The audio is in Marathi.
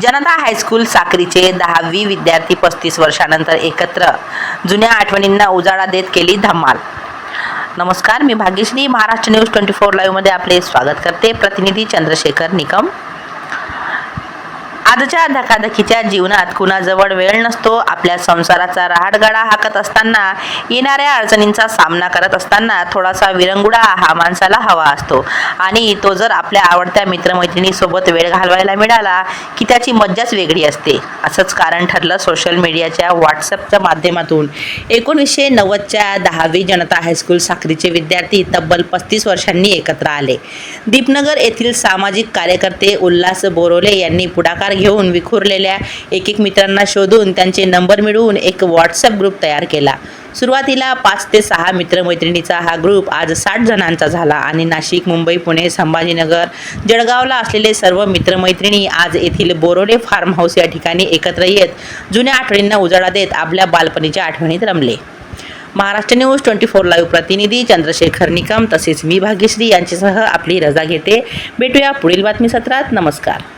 जनता हायस्कूल साक्रीचे दहावी विद्यार्थी पस्तीस वर्षानंतर एकत्र. जुन्या आठवणींना उजाळा देत केली धमाल. नमस्कार मी Bhagyashree. Maharashtra news twenty four लाईव्हमध्ये आपले स्वागत करते. प्रतिनिधी चंद्रशेखर निकम. आजच्या धकाधकीच्या जीवनात कुणाजवळ वेळ नसतो आपल्या संसाराचा राहाडगाडा हाकत असताना येणाऱ्या अडचणींचा सामना करत असताना थोडासा विरंगुडा हा माणसाला हवा असतो. आणि तो जर आपल्या आवडत्या मित्रमैत्रिणीसोबत वेळ घालवायला मिळाला की त्याची मज्जाच वेगळी असते. असंच कारण ठरलं सोशल मीडियाच्या व्हॉट्सअपच्या माध्यमातून. एकोणीसशे नव्वदच्या दहावी जनता हायस्कूल साखरीचे विद्यार्थी तब्बल पस्तीस वर्षांनी एकत्र आले. दीपनगर येथील सामाजिक कार्यकर्ते उल्हास बोरोले यांनी पुढाकार घेऊन विखुरलेल्या एक एक मित्रांना शोधून त्यांचे नंबर मिळवून एक व्हॉट्सअप ग्रुप तयार केला. सुरुवातीला पाच ते सहा मित्रमैत्रिणीचा हा ग्रुप आज साठ जणांचा झाला आणि नाशिक मुंबई पुणे संभाजीनगर जळगावला असलेले सर्व मित्रमैत्रिणी आज येथील बोरोडे फार्म हाऊस या ठिकाणी एकत्र येत जुन्या आठवणींना उजाळा देत आपल्या बालपणीच्या आठवणीत रमले. Maharashtra news twenty four live प्रतिनिधी चंद्रशेखर निकम तसेच मी भाग्यश्री यांच्यासह आपली रजा घेते. भेटूया पुढील बातमी सत्रात नमस्कार.